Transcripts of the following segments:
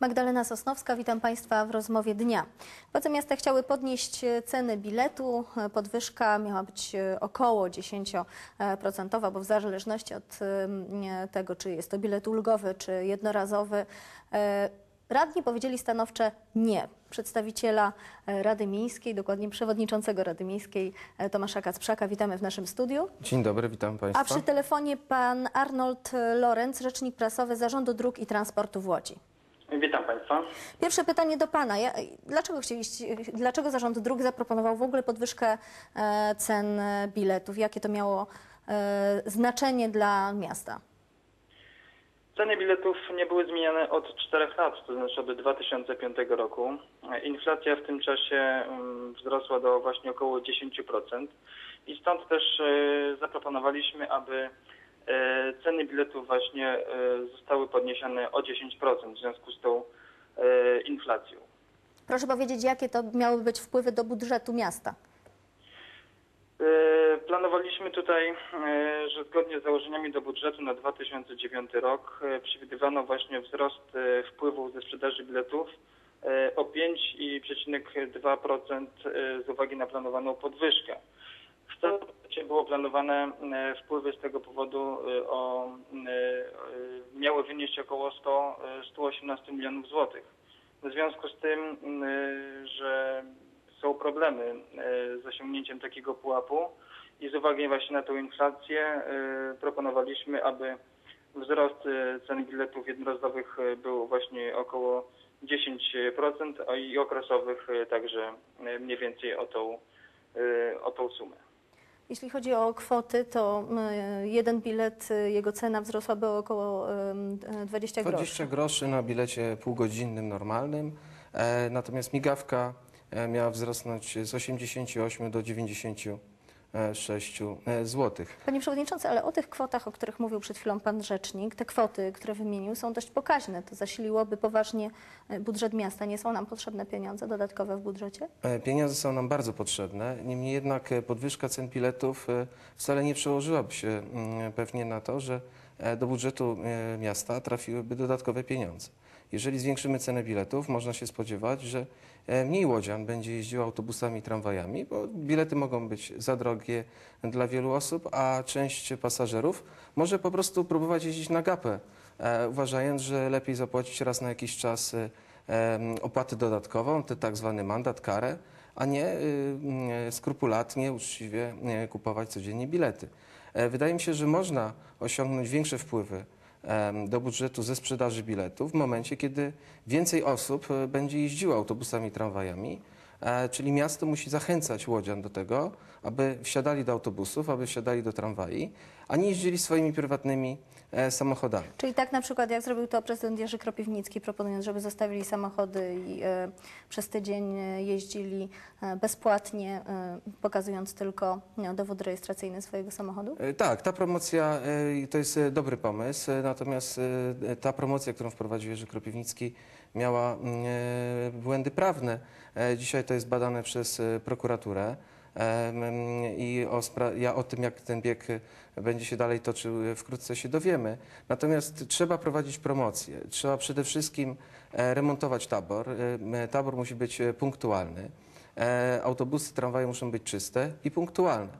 Magdalena Sosnowska, witam Państwa w rozmowie dnia. Władze miasta chciały podnieść e, ceny biletu. E, Podwyżka miała być e, około 10%, bo w zależności od tego, czy jest to bilet ulgowy, czy jednorazowy, radni powiedzieli stanowcze nie. Przedstawiciela Rady Miejskiej, dokładnie przewodniczącego Rady Miejskiej Tomasza Kacprzaka, witamy w naszym studiu. Dzień dobry, witam Państwa. A przy telefonie pan Arnold Lorenz, rzecznik prasowy Zarządu Dróg i Transportu w Łodzi. Witam Państwa. Pierwsze pytanie do Pana. Dlaczego, chcieliście, dlaczego Zarząd Dróg zaproponował w ogóle podwyżkę e, cen biletów? Jakie to miało e, znaczenie dla miasta? Ceny biletów nie były zmieniane od 4 lat, to znaczy od 2005 roku. Inflacja w tym czasie mm, wzrosła do właśnie około 10% i stąd też e, zaproponowaliśmy, aby ceny biletów właśnie e, zostały podniesione o 10% w związku z tą e, inflacją. Proszę powiedzieć, jakie to miały być wpływy do budżetu miasta? E, Planowaliśmy tutaj, e, że zgodnie z założeniami do budżetu na 2009 rok e, przewidywano właśnie wzrost e, wpływów ze sprzedaży biletów e, o 5,2% e, z uwagi na planowaną podwyżkę. W całym było planowane e, wpływy z tego powodu e, o, e, miały wynieść około 100, e, 118 milionów złotych. W związku z tym, że są problemy z osiągnięciem takiego pułapu i z uwagi właśnie na tą inflację proponowaliśmy, aby wzrost cen biletów jednorazowych był właśnie około 10%, a i okresowych także mniej więcej o tą, o tą sumę. Jeśli chodzi o kwoty, to e, jeden bilet, e, jego cena wzrosłaby o około e, 20 groszy. 20 groszy na bilecie półgodzinnym normalnym, e, natomiast migawka e, miała wzrosnąć z 88 do 96 zł. Panie Przewodniczący, ale o tych kwotach, o których mówił przed chwilą Pan Rzecznik, te kwoty, które wymienił, są dość pokaźne. To zasiliłoby poważnie e, budżet miasta. Nie są nam potrzebne pieniądze dodatkowe w budżecie? E, Pieniądze są nam bardzo potrzebne, niemniej jednak e, podwyżka cen biletów e, wcale nie przełożyłaby się mm, pewnie na to, że e, do budżetu e, miasta trafiłyby dodatkowe pieniądze. Jeżeli zwiększymy cenę biletów, można się spodziewać, że e, mniej łodzian będzie jeździło autobusami tramwajami, bo bilety mogą być za drogie dla wielu osób, a część pasażerów może po prostu próbować jeździć na gapę, e, uważając, że lepiej zapłacić raz na jakiś czas e, opłatę dodatkową, ten tak zwany mandat, karę, a nie y, y, skrupulatnie, uczciwie kupować codziennie bilety. Wydaje mi się, że można osiągnąć większe wpływy do budżetu ze sprzedaży biletów w momencie, kiedy więcej osób e, będzie jeździło autobusami tramwajami, czyli miasto musi zachęcać łodzian do tego, aby wsiadali do autobusów, aby wsiadali do tramwaj, a nie jeździli swoimi prywatnymi e, samochodami. Czyli tak na przykład jak zrobił to prezydent Jerzy Kropiwnicki, proponując, żeby zostawili samochody i e, przez tydzień e, jeździli e, bezpłatnie, e, pokazując tylko no, dowód rejestracyjny swojego samochodu? E, Tak, ta promocja e, to jest e, dobry pomysł, e, natomiast e, ta promocja, którą wprowadził Jerzy Kropiwnicki, miała mm, e, błędy prawne. E, Dzisiaj to jest badane przez e, prokuraturę. I o ja o tym, jak ten bieg będzie się dalej toczył, wkrótce się dowiemy. Natomiast trzeba prowadzić promocję. Trzeba przede wszystkim remontować tabor. Tabor musi być punktualny. Autobusy, tramwaje muszą być czyste i punktualne.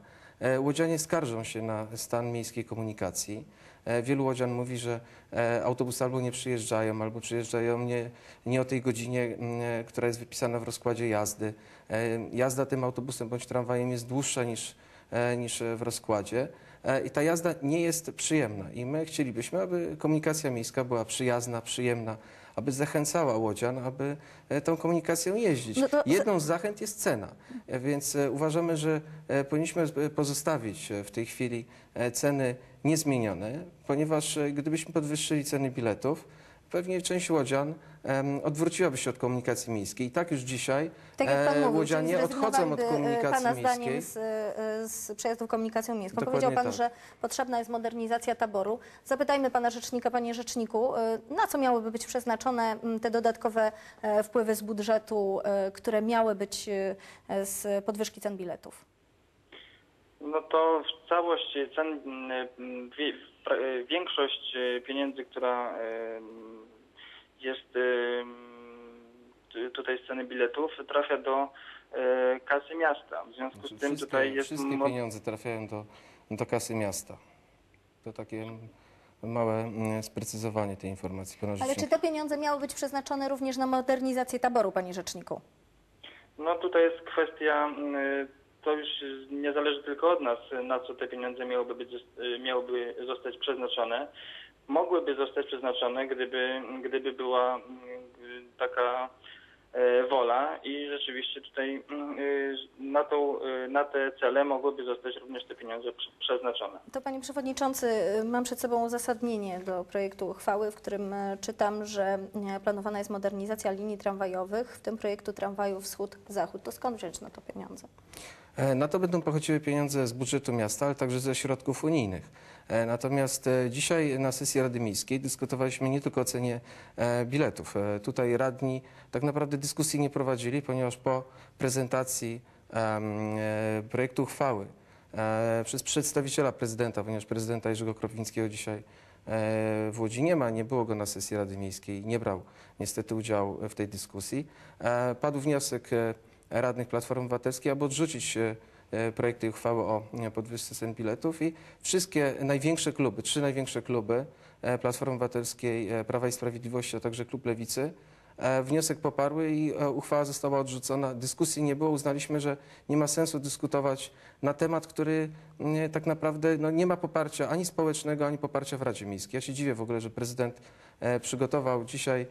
Łodzianie skarżą się na stan miejskiej komunikacji. E, Wielu łodzian mówi, że e, autobusy albo nie przyjeżdżają, albo przyjeżdżają nie, nie o tej godzinie, e, która jest wypisana w rozkładzie jazdy. Jazda tym autobusem bądź tramwajem jest dłuższa niż, niż w rozkładzie. I ta jazda nie jest przyjemna. I my chcielibyśmy, aby komunikacja miejska była przyjazna, przyjemna, aby zachęcała łodzian, aby e, tą komunikacją jeździć. No to- Jedną z zachęt jest cena, E, więc e, uważamy, że powinniśmy pozostawić w tej chwili ceny niezmienione, ponieważ gdybyśmy podwyższyli ceny biletów, pewnie część łodzian em, odwróciłaby się od komunikacji miejskiej. I tak już dzisiaj Tak jak Pan e, mówił, łodzianie odchodzą od zrezygnowaliby, e, komunikacji Pana miejskiej. zdaniem z, e, z przejazdów komunikacją miejską. Dokładnie Powiedział Pan, tak. że potrzebna jest modernizacja taboru. Zapytajmy Pana Rzecznika, Panie Rzeczniku, e, na co miałyby być przeznaczone m, te dodatkowe e, wpływy z budżetu, e, które miały być e, z podwyżki cen biletów? No to w całość cen, mm, wie- pra- większość e, pieniędzy, która e, jest tutaj z ceny biletów, trafia do e, kasy miasta. W związku Znaczy, z tym tutaj jest wszystkie pieniądze trafiają do, do kasy miasta. To takie małe mm, sprecyzowanie tej informacji. pana Ale czy te pieniądze miały być przeznaczone również na modernizację taboru, panie rzeczniku? No tutaj jest kwestia, y, to już nie zależy tylko od nas, na co te pieniądze miałyby, być, y, miałyby zostać przeznaczone. Mogłyby zostać przeznaczone, gdyby, gdyby była y, taka y, wola i rzeczywiście tutaj y, na, tą, y, na te cele mogłyby zostać również te pieniądze prze- przeznaczone. To panie przewodniczący, y, mam przed sobą uzasadnienie do projektu uchwały, w którym czytam, że planowana jest modernizacja linii tramwajowych, w tym projektu tramwaju wschód-zachód. To skąd wziąć na to pieniądze? E, Na to będą pochodziły pieniądze z budżetu miasta, ale także ze środków unijnych. E, Natomiast e, dzisiaj na sesji Rady Miejskiej dyskutowaliśmy nie tylko o cenie biletów. Tutaj radni tak naprawdę dyskusji nie prowadzili, ponieważ po prezentacji projektu uchwały przez przedstawiciela prezydenta, ponieważ prezydenta Jerzego Kropińskiego dzisiaj w Łodzi nie ma, nie było go na sesji Rady Miejskiej, nie brał niestety udziału w tej dyskusji. Padł wniosek radnych Platformy Obywatelskiej, aby odrzucić e, e, projekt tej uchwały o e, podwyżce cen biletów i wszystkie największe kluby, trzy największe kluby Platformy Obywatelskiej, Prawa i Sprawiedliwości, a także klub Lewicy wniosek poparły i uchwała została odrzucona. Dyskusji nie było. Uznaliśmy, że nie ma sensu dyskutować na temat, który tak naprawdę no, nie ma poparcia ani społecznego, ani poparcia w Radzie Miejskiej. Ja się dziwię w ogóle, że prezydent przygotował dzisiaj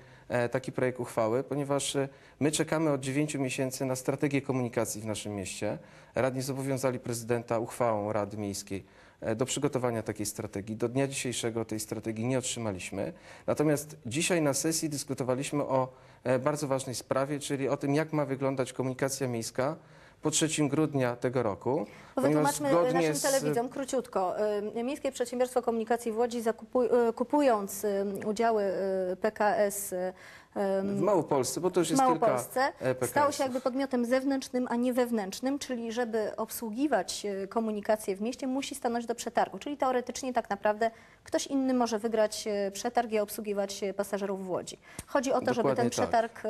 taki projekt uchwały, ponieważ e, my czekamy od 9 miesięcy na strategię komunikacji w naszym mieście. Radni zobowiązali prezydenta uchwałą Rady Miejskiej e, do przygotowania takiej strategii. Do dnia dzisiejszego tej strategii nie otrzymaliśmy. Natomiast dzisiaj na sesji dyskutowaliśmy o e, bardzo ważnej sprawie, czyli o tym, jak ma wyglądać komunikacja miejska po 3 grudnia tego roku. Wytłumaczmy naszym z- telewidzom króciutko. Y, Miejskie Przedsiębiorstwo Komunikacji w Łodzi zakupuj, y, kupując y, udziały PKS W Małopolsce, bo to już jest kilka Małopolsce e, stało PKS-ów. się jakby podmiotem zewnętrznym, a nie wewnętrznym, czyli żeby obsługiwać komunikację w mieście, musi stanąć do przetargu. Czyli teoretycznie tak naprawdę ktoś inny może wygrać przetarg i obsługiwać pasażerów w Łodzi. Chodzi o to, żeby Dokładnie ten tak. przetarg y,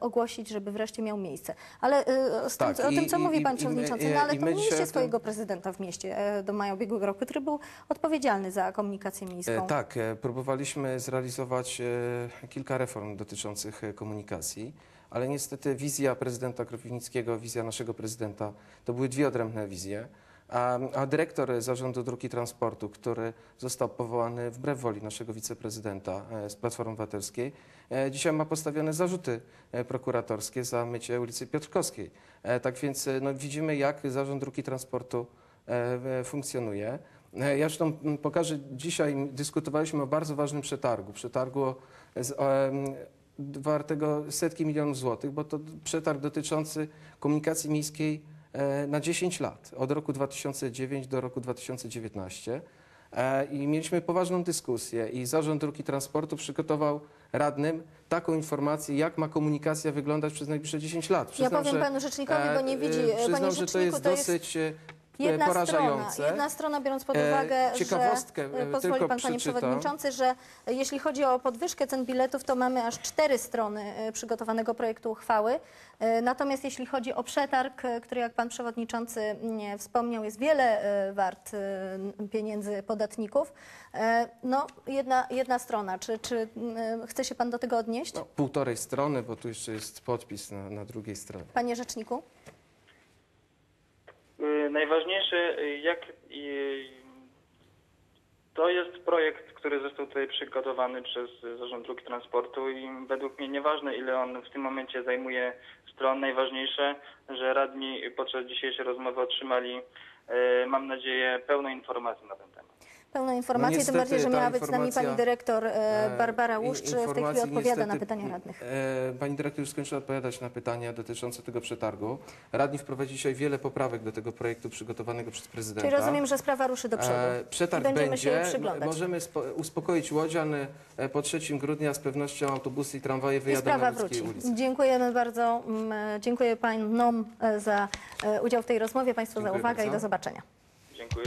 ogłosić, żeby wreszcie miał miejsce. Ale y, z tym, Tak, o i- tym, co i- mówi pan i- i przewodniczący, no ale i to mieliście swojego prezydenta w mieście e, do maja ubiegłego roku, który był odpowiedzialny za komunikację miejską. E, Tak, e, próbowaliśmy zrealizować e, kilka reform dotyczących e, komunikacji, ale niestety wizja prezydenta Kropiwnickiego, wizja naszego prezydenta to były dwie odrębne wizje. A, a dyrektor Zarządu Dróg i Transportu, który został powołany wbrew woli naszego wiceprezydenta e, z Platformy Obywatelskiej, e, dzisiaj ma postawione zarzuty e, prokuratorskie za mycie ulicy Piotrkowskiej. Tak więc no, widzimy, jak Zarząd Dróg i Transportu funkcjonuje. Ja zresztą pokażę, dzisiaj dyskutowaliśmy o bardzo ważnym przetargu, przetargu z, o, wartego setki milionów złotych, bo to przetarg dotyczący komunikacji miejskiej na 10 lat, od roku 2009 do roku 2019. E, I mieliśmy poważną dyskusję i Zarząd Dróg i Transportu przygotował radnym taką informację, jak ma komunikacja wyglądać przez najbliższe 10 lat. Ja Przyznam, powiem że, panu rzecznikowi, bo nie e, widzi. e, Panie Przyznam, że to jest to jest dosyć e, Jedna porażające. strona, jedna strona, biorąc pod E, uwagę, ciekawostkę, że, e, pozwoli tylko pan, panie przeczytam. przewodniczący, że e, jeśli chodzi o podwyżkę cen biletów, to mamy aż cztery strony e, przygotowanego projektu uchwały. E, Natomiast jeśli chodzi o przetarg, e, który jak pan przewodniczący mm, wspomniał, jest wiele e, wart e, pieniędzy podatników, e, no jedna, jedna strona. Czy, czy mm, chce się pan do tego odnieść? No, półtorej strony, bo tu jeszcze jest podpis na, na drugiej stronie. Panie rzeczniku? Najważniejsze, y, jak y, to jest projekt, który został tutaj przygotowany przez Zarząd Dróg Transportu i według mnie nieważne ile on w tym momencie zajmuje stron, najważniejsze, że radni podczas dzisiejszej rozmowy otrzymali, y, mam nadzieję, pełną informację na ten temat. Pełną informację, tym niestety bardziej, że miała być z nami pani dyrektor e, E, Barbara i- Łuszcz. W tej chwili odpowiada na niestety, pytania radnych. e, Pani dyrektor już skończyła odpowiadać na pytania dotyczące tego przetargu. Radni wprowadzili dzisiaj wiele poprawek do tego projektu przygotowanego przez prezydenta. Czyli rozumiem, że sprawa ruszy do przodu. Przetarg I będziemy się będzie. jej przyglądać. Możemy spo- uspokoić Łodzian. Po 3 grudnia z pewnością autobusy i tramwaje I wyjadą sprawa na wróci. ulicy. Dziękujemy bardzo. Dziękuję panom za udział w tej rozmowie, państwu za Dziękuję uwagę i bardzo. do zobaczenia. Dziękuję.